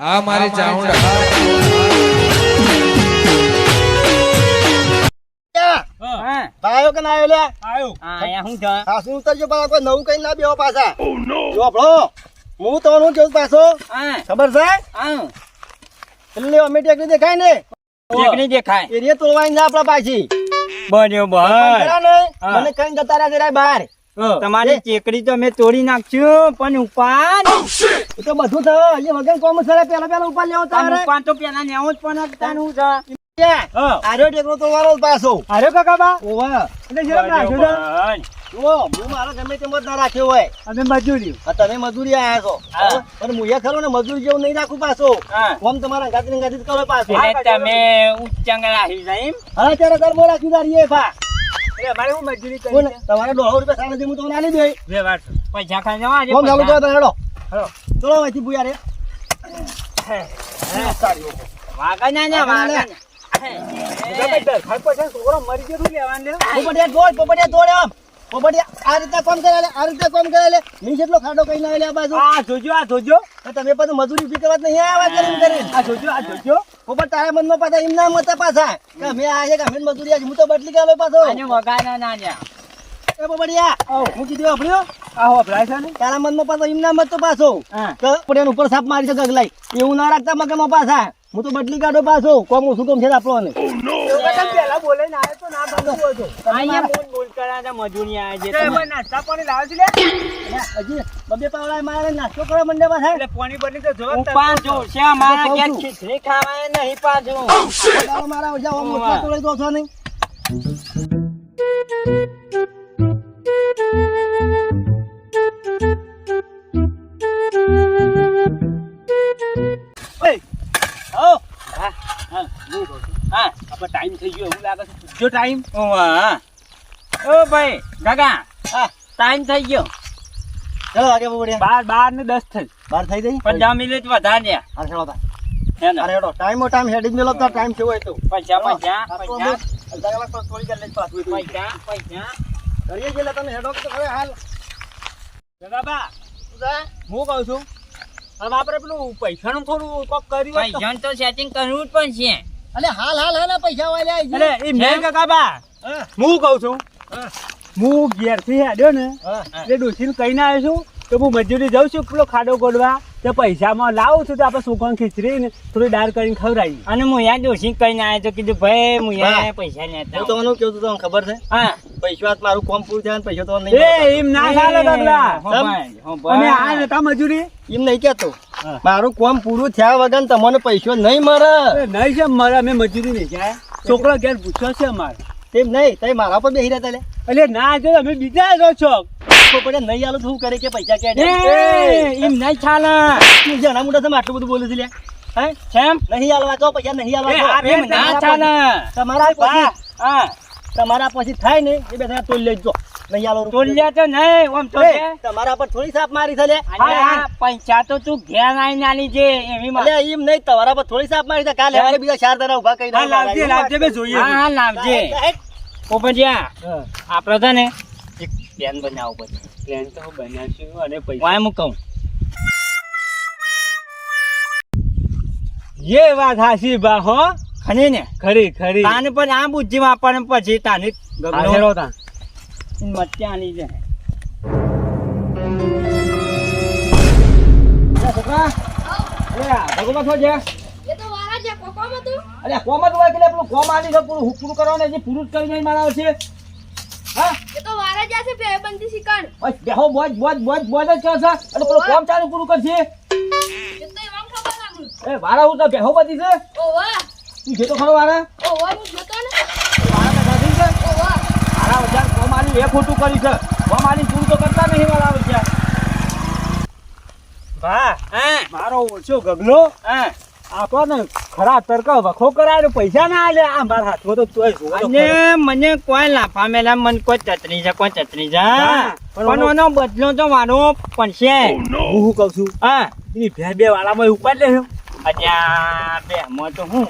આ મારી ચાઉંડા હા. કે ના આવ્યો લ્યા? આયો. હા અહીંયા શું સાસુ ઉતરજો પાછા કોઈ નવું કઈ ના બેહો પાછા. આપણો હું તો હું પાછો. ખબર છે? હા એટલે અમે ટેકની દેખાય ને? ચેકની દેખાય. એરિયા તોડવાની ના આપડા પાછી. મને કઈ જતા રહ્યા બહાર? તમારી ચેકડી તો મેં તોડી નાખ્યું પણ ઉપાન તો બધું થયો. એ વગર કોમ સરે પેલા પેલા ઉપર લેવો તારે ઉપાન તો પેલા લેવું જ પણ તાનું છે. આર્યો ટેકરો તોડવાનો જ પાછો. અરે કાકા બા? ઓવા. એટલે જેમ રાખ્યો છે હું મારો ગમે તેમ જ ના રાખ્યો હોય. અમે મજૂરી. તમે મજૂરી આયા છો. પણ હું એ ખરો ને મજૂરી જેવું નહીં રાખું પાછો. કોમ તમારા ગાતી ગાતી કરો પાછો. તમે ઉચ્ચાંગ રાખી જાય હા ત્યારે તાર રાખ્યું તારી એ ભા એટલે અમારે હું મજૂરી કરી તમારે દોઢસો રૂપિયા સાડા હું તમને આલી દઈ વ્યવહાર છે. પૈસા ખાઈ જવા આજે ચાલુ કરો તમે હેડો. હેડો. ચલો અહીંથી ભૂયા રે. વાગા ના ના, વાગા પછી છોકરો મરી ગયો લેવાનું લે? પોપટિયા દોડ પોપટિયા દોડ એમ. પોપટિયા આ રીતે કોમ કરે આ રીતે કોમ કરે ની જેટલો ખાડો કઈ ના લે આ બાજુ. આ જોજો આ જોજો. તમે પાછું મજૂરી ફી કરવા નહીં કરીને. આ જોજો આ જોજો. પોપટ તારા મનમાં પાછા એમ ના મતા પાછા? કે અમે આ છે અમે મજૂરી આવી હું તો બદલી ગયો પાછો. આજે વગા ના ના લ્યા. એ પોપટિયા હું કીધું આપણ્યો આ હોભળાય છે ને? તારા મનમાં પાછો એમ ના મત તો પાછો. તો ઉપર સાપ મારી છે ગગલાઈ એવું ના રાખતા મગમાં પાછા. હું તો બદલી કાઢો પાછો. કોમ ઓછું કોમ છે આપણો કાકા બોલે ને આવ્યો તો ના બનતું હતું અહીંયા બોલ બોલ કર્યા હતા મજૂરી આયા છે તે તમે. નાસ્તા પાણી લાવે છે લે હજી બબે પાવડા મારે નાસ્તો કરવા મંડે પાછા. એટલે પાણી બની તો જ છે અમારા કહું ખીચડી ખાવાય નહીં પાછો. મારા તોડી દો છો નહીં. જો ટાઈમ ઓ ભાઈ ગાગા ટાઈમ થઈ ગયો. ચલો આગે બોડિયા બાર બાર ને દસ થઈ. બાર થઈ ગઈ? પંદર મિનિટ વધારે. અરે ચલો. અરે એડો ટાઈમ ટાઈમ હેડિંગ મેલો તો ટાઈમ કેવો હોય તો. પૈસા પૈસા પૈસા અડધા કલાક થોડી કરી લઈશ પાછું. પૈસા પૈસા કરીએ ગયેલા તમે હેડો તો હવે હાલ. જગાબા હું કહું છું હવે આપણે પેલું પૈસાનું થોડું કોક કર્યું પૈસાનું તો સેટિંગ કરવું જ પણ છે. અલે હાલ હાલ હાલ પૈસા વાળા આઈ અરે એ મેં કાકા બા હું. કહું છું હા, ઘેરથી હેડ્યો ને એ એટલે ડોસીને કહીને આવ્યો છું તો હું મજૂરી જાઉં છું પેલો ખાડો ગોડવા તો પૈસામાં લાવું છું તો આપણે છોકરાને ખીચડી થોડી દાળ કરીને ખવડાવી અને હું યા ડોસી કહીને આવ્યો તો કીધું ભાઈ હું હા. યા પૈસા લેતા હું તમને કેવું તમને ખબર છે? હા. પૈસા મારું કોમ પૂરું થાય પૈસા તો નહીં એ એમ ના ચાલે દાદા. અમે આ નતા મજૂરી? એમ નહીં કેતો મારું કોમ પૂરું થયા વગર તમને પૈસો નહીં મળે. નહીં છે મારે અમે મજૂરી નહીં જાય છોકરો ઘેર પૂછ્યો છે અમારે. તેમ નહીં તમે મારા પર બેસી રહેતા લે. એટલે ના જો અમે બીજા જો છો. પોપડે નહીં આલો શું કરે કે પૈસા કે એમ નહીં ચાલે. તું જણા મોટા તમે આટલું બધું બોલે છે લે હે? કેમ? નહીં આલવા તો પૈસા નહીં આલવા તો. એમ ના ચાલે. તમારા પછી હા. તમારા પછી થાય ને એ બે તોલ લેજો. નહીં આલો તોલ્યા તો નહીં ઓમ તો તમારા પર થોડી સાપ મારી છે લે પૈસા તો તું ઘેર આવીને આલી છે એવી માં. એમ નહીં તમારા પર થોડી સાપ મારી છે. કાલે? બીજા ચાર દાડા ઊભા કરી લાવજે લાવજે બે જોઈએ. હા લાવજે. પોપટિયા આપણે છે ને એક પેન બનાવવો પડશે પ્લાન તો બનાવશું અને પૈસા. હું કહું. એ વાત હાસી બા હો. ખરી ને? ખરી ખરી. તાને પણ આ બુદ્ધિ વાપરને પછી તાને ગગડો તા. મચ્યા છે. છોકરા ભગવાન છો છે. એ તો વારા જે કોકોમ હતું અલે કોમ જ હોય કે પેલું કોમ આલી છે પૂરું પૂરું કરવાનું જે પૂરું જ કરીને મારા છે હા? એ તો વારા જ્યાં છે ભેબંધી બસ બેહો બોજ બોજ બોજ બોજ જ છે. અને પેલું કોમ ચાલુ પૂરું કરશે એ તો એમાં ખબર લાગુ. એ વારા હું તો બેહો બધી છે. ઓવા તું જે તો ખરો વારા? ઓવા હું જોતો ને. વારા તો ખાધી છે ઓવા વારા વજાર કોમ આલી એ ખોટું કરી છે. કોમ આલી પૂરું તો કરતા નહીં વારા વજાર ભા હા. મારો ઓછો ગગલો. હા. આપણને ખરા તર્ક વખો કરાય પૈસા ના આલે. આ મારા હાથમાં તો તોય જોવો અને મને કોઈ લાફા મેલા મને કોઈ ચતરી છે કોઈ ચતરી છે પણ એનો બદલો તો મારો પણ છે હું શું કહું છું? હા. એની બે બે વાળામાં ઉપાડ લેજો અચ્છા બે મો તો હું.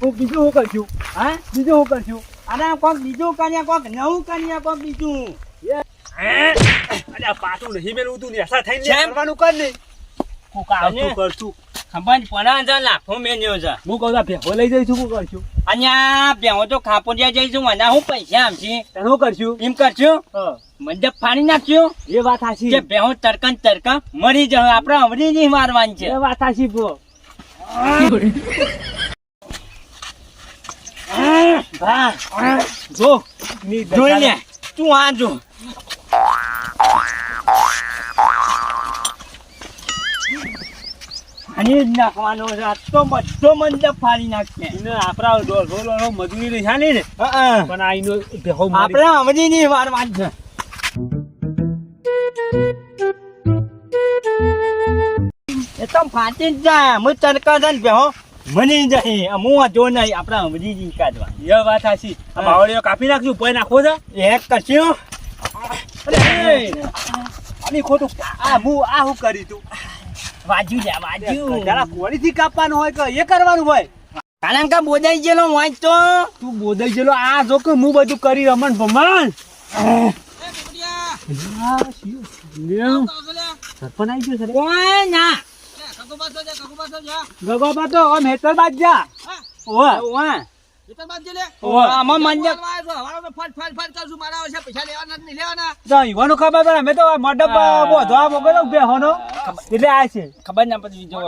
હું બીજું શું કરશું હા? બીજું શું કરશું અરે કોક બીજું કરીએ કોક નવું કરીએ કોક બીજું. અરે પાછું નહીં મેલું તું ને અસર થઈને? કરવાનું કર ને. હું કામ અને- કરશું. ખબર પણ છે લાફો મેન્યો છે હું કહું છું ભેહો લઈ જઈશું શું કરશું. આ બેહો તો ખાપોડિયા જઈશું મને હું પૈસા તને શું કરશું? એમ કરશું હા, મંડપ ફાડી નાખ્યું એ વાત હાચી કે બેહો તરકન તરક મરી જાય આપણે અવરી નહીં મારવાની છે. એ વાત હાચી બો હા. જો જોઈ લે તું આ જો. જ નાખવાનો છે. આટલો બધો મંડપ ફાડી નાખશે. એને આપણા દોઢસો દોઢસો મજૂરી ચાલી ને? પણ આ એનો ભેહો આપણે સમજી નહીં મારવાની છે. એ તો ફાટી જ જાય. હું તડકા છે ને બેહો મની જાય. હું આ જો નહીં. આપણે અવરી નહીં કાઢવા. એ વાત સાચી. આ બાવળીઓ કાપી નાખશું કોઈ નાખવો છે? એક કશું અરે ખોટું આ હું આ હું કરી તું? વાજુ છે વાજ્યું તારા કોળીથી કાપવાનું હોય કે એ કરવાનું હોય? કારણ કે બોદાઈ ગયેલો વાંચ તો. તું બોધાઈ ગયેલો આ જો કે હું બધું કરી રમણ ભમણ. ખબર અમે તો મંડપ. બોધવા મોકલો બેહોનો એટલે આ છે. ખબર ના પછી જો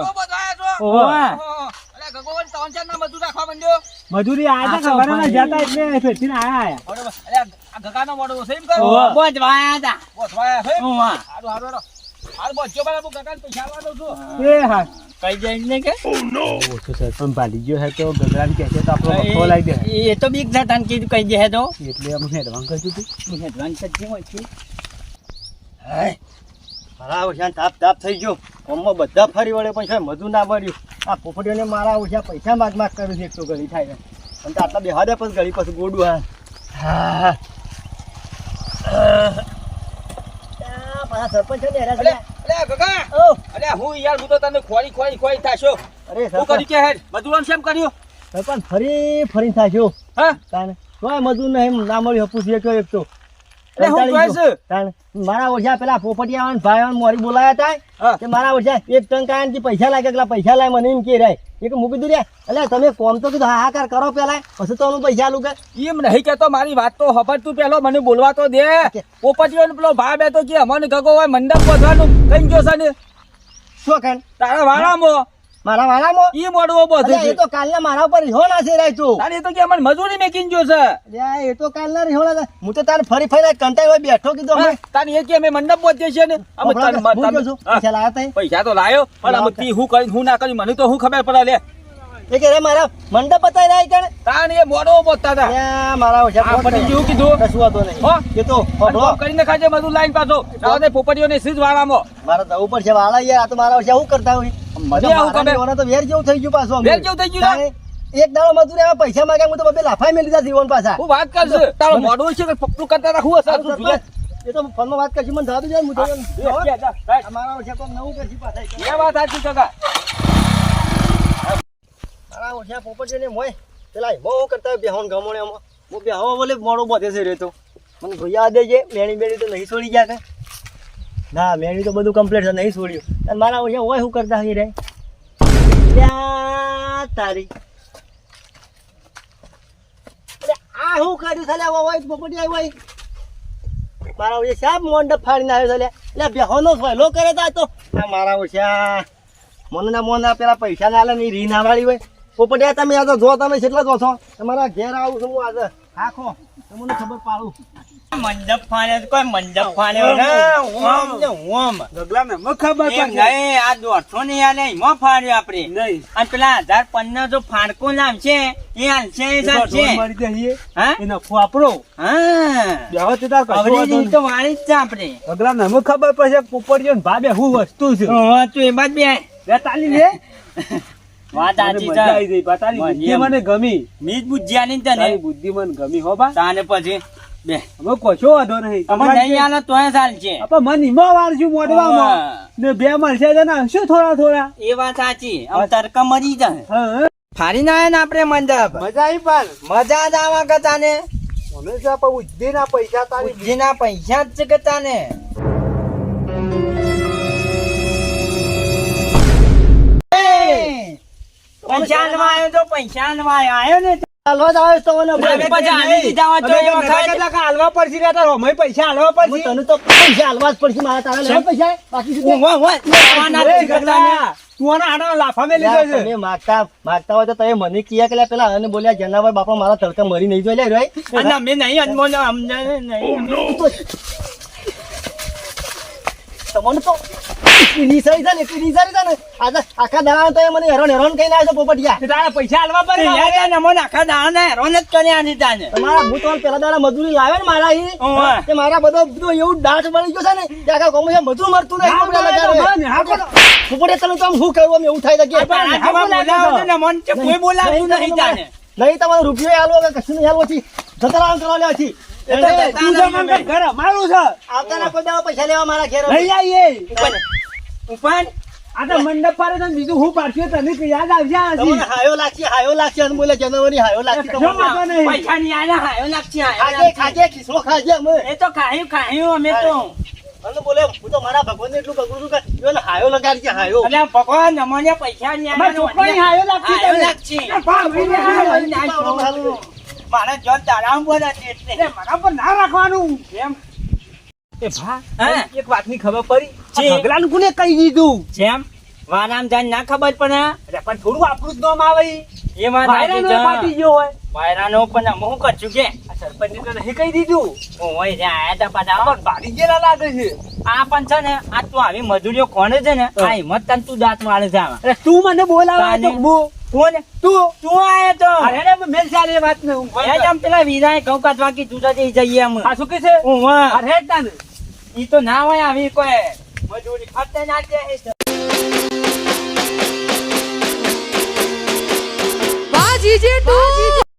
મજૂરી આ આ તો તો ખબર ના? જતા એટલે ફેરથી આયા આયા. માંડ્યો ઓવા. બોજ વાયા હતા. વાહ એ હા. કઈ જાય ને કે? ઓછો સરપંચ ભાલી ગયો હે તો ગગરાને કહે છે તો આપણો વખો લાવી દે. એ તો બીક છે તને કીધું કઈ જાય તો. એટલે અમે હતું હેડવાન સજ્જી હોય છે. મારા ઓછા તાપ તાપ થઈ ગયો. ગામમાં બધા ફરી વળે પણ છે મધુ ના મળ્યું. આ પોપટીઓને મારા ઓછા પૈસા માગ માગ કરું છે એક તો ગળી થાય અને આટલા બે દે પછી ગળી પછી ગોડું હા. હા પાછા સરપંચ છે ને હેરા છે ને. ઓ, અરે સરપંચ સરપંચ ફરી ફરી થાશો. તાને તોય મજૂર નહીં ના મળ્યું હપુસ કયો એક તો. મારા ઓછા પેલા પોપટિયા ભાઈ મોરી બોલાયા હતા કે મારા ઓછા એક ટન કાયન પૈસા લાગે એટલા પૈસા લાય મને એમ કે રે. એક મૂકી દીધું રે એટલે તમે કોમ તો કીધું હાહાકાર કરો પેલા પછી તો અમે પૈસા કે. એમ નહીં કેતો મારી વાત તો ખબર તું પેલો મને બોલવા તો દે. પોપટીઓ ને પેલો ભાઈ બેઠો કે અમને ગગો હોય મંડપ વધવાનું કઈ ગયો છે ને? શું કાન? તારા વાળામાં. મારા વાળામાં? ઈ મોડવો બધું એ તો કાલના મારા ઉપર રીહો ના છે રાય તું તારે એ તો કે અમને મજૂરી મેકીન જો છે. એ તો કાલના રીહો ના હું તો તારે ફરી ફરી કંટાઈ હોય બેઠો કીધો અમે. તારે એ કે અમે મંડપ બધીએ છે ને? અમે તારે- હું હા. પૈસા લાયા તા પૈસા તો લાયો પણ અમે તી હું કરી હું ના કરી મને તો હું ખબર પડે લે. એ કે રે મારા મંડપ બતાવી રહ્યા છે તાન એ મોડો બોલતા હતા. અલ્યા, મારા ઓછા આ ફોન પડી કરે. જેવું કીધું. કશું વાંધો નહીં. હો? એ તો. કોમ કરીને ખાજે બધું લાઈન પાછો. તારે પોપટીઓને સીધ વાળામાં. મારા ઉપર છે વાળા યાર આ તો મારા ઓછા શું કરતા હોય? તો વેર જેવું થઈ ગયું પાછું વેર જેવું થઈ ગયું એક દાડો મજૂરી આવા પૈસા માંગ્યા હું તો બબે લાફાઈ મેલી દીધા જીવન પાછા. હું વાત કરશું. તારો મોડું છે કે પકડું કરતા રાખવું હશે? તું. એ તો ફોનમાં વાત કરશું મને દેજો ને, હું તો મારા ઓછા નવું કરશું પાછા. એ વાત સાચી કાકા. મારા ઓછા મોય. પેલા એમાં હું કરતા બેહોન ગમોણે. હું બેહવા બોલે મોડો બધે છે રહેતો મને ભાઈ યાદ છે મેણી બેણી તો નહીં છોડી ગયા કે. ના મેણી તો બધું કમ્પ્લીટ છે, નહીં છોડ્યું. મારા અહીંયા હોય શું કરતા હોય રે? તારી. આ શું કર્યું છે લે હોય હોય મારા ઓછા શાપ મંડપ ફાડીને આવ્યો છે એટલે બેહોનો સહેલો કરે તા તો. મારા ઓછા મને ના મોના પેલા પૈસા ના આલે ને ઈ વાળી હોય. પોપટિયા તમે આ જો, તમે કેટલા જો છો? તમારા ઘેર આવું છું હું આજે. આખો. ખબર પાડું. મંડપ ફાડ્યો કોઈ મંડપ ફાડ્યો ઓમ ને? ઓમ ગગલા ને મને ખબર પડશે નહીં આ દોઢસો ની આલે એમાં ફાડ્યો આપણે. નહીં. અને પેલા હજાર પંદર જો ફાડકો નામશે એ હાલશે એ ઢોર ચાલશે મરી જઈએ હા? એ નફો આપણો હા. બેહો તે તાર કશું અવળી વાંધો રીત તો વાળી જ છે આપણે. ગગલા ને અમે ખબર પડશે પોપડીઓ ને ભાભે હું વસ્તુ છે. હા, તું એ બાદ બે. બે લે વાત મને સાચી છે. ગમી. મીજ બુજ્યા ની તને. બુદ્ધિ મને ગમી હો બા. તાને પછી. બે. અમે વાંધો નહીં. અમે નહીં આલે તોય ચાલશે આપા મન ઈમાં વારશું મોઢવામાં ને બે મળશે છે ને શું થોડા થોડા? એ વાત સાચી. આમ તડકા મરી જાય. ના ને આપણે મંડપ. મજા આવી પણ મજા જ આવા કતા ને. મને છે પણ બુદ્ધિના પૈસા તારી પૈસા જ છે કે તાને પૈસા આલવા તો પૈસા આલવા આવ્યો ને હાલવા જ તો મને હાલવા પડશે તાર? પૈસા હાલવા પડશે. તને તો પૈસા હાલવા જ પડશે મારા તારા લેવા પૈસા? બાકી શું તું આના લાફા છે તમે માગતા માગતા હોય તો તમે મને કિયા કે પેલા અને બોલ્યા જનાભાઈ બાપા મારા તડકા મરી નહીં જોઈ લે રોય નહીં અનમોલ અમને નહીં. તમને તો નિસારી છે ને એટલી નિસારી છે ને. આજે આખા દાડા તો મને હેરાન હેરાન કઈ ના પોપટિયા. તારા પૈસા હાલવા પડે યાર, યાર, આખા દાડાના હેરાન જ કર્યા છે તાને. તમારા ભૂત વાળ પેલા દાડા મજૂરી લાવે ને મારા ઈ? તે મારા બધો બધું એવું દાંત બળી ગયો છે ને કે આખા ગામમાં મજૂર મરતું નહીં તને તો શું કરવું એવું થાય કે કોઈ બોલાવતું નહીં તાને. નહીં તમારે રૂપિયો હાલો કે કશું નહીં હાલો છી જતા રામ કરવા લેવા છી એ તો એટલે તું જો મને કઈ ઘર અમારું છે. આવતાના કોઈ દાડા પૈસા લેવા મારા ઘેર લઈ આવીએ. ઉપાડ. આ તો મંડપ પાડે તો બીજું હું પાડશે તને યાદ આવશે તમને હાયો લાગશે હાયો લાગશે અને બોલે જનવરી હાયો લાગશે તમને. પૈસા નહીં આલ્યા, હાયો લાગશે, ખાજે. ખાજે ખિસ્સો ખાજે અમે. એ તો ખાયું ખાયું અમે તો. અને બોલે હું તો મારા ભગવાનને એટલું છું કે હાયો લગાડજે હાયો. અલ્યા ભગવાન અમને પૈસા નહીં હાયો લાગશે હાયો લાગશે. મારા જોન તારામાં બોલા છે એટલે. મારા પર ના રાખવાનું. જેમ એ ભા હા? એક વાતની ખબર પડી. ભગલાનું કોને કહી દીધું? જેમ? વાનામ જાન ના ખબર પણ અરે પણ થોડું આપણું જ નામ આવે. એ વાયરાનો. ફાટી ગયો હોય. વાયરાનો પણ અમે શું કે? સરપંચ તો નહીં કહી દીધું. હું હોય જ્યાં આયા તા પાછા. પણ ભાડી ગયેલા લાગે છે. આ પણ છે ને આ તું આવી મજૂરીઓ કોને છે ને? આ હિંમત તને તું દાંત મારે છે તું મને બોલાવે તાને. તો તું આયો તો. અરે રે મેલ ચાલે વાત ને હું એ જ આમ પેલા વીરાએ ઘઉં કાઢવા કીધું તો જઈ જઈએ અમે. આ શું કે છે? ઓવા. અરે તાને. ઈ તો ના હોય આવી કોઈ મજૂરી. ખર્ચે ના દે વાહ જીજે તું.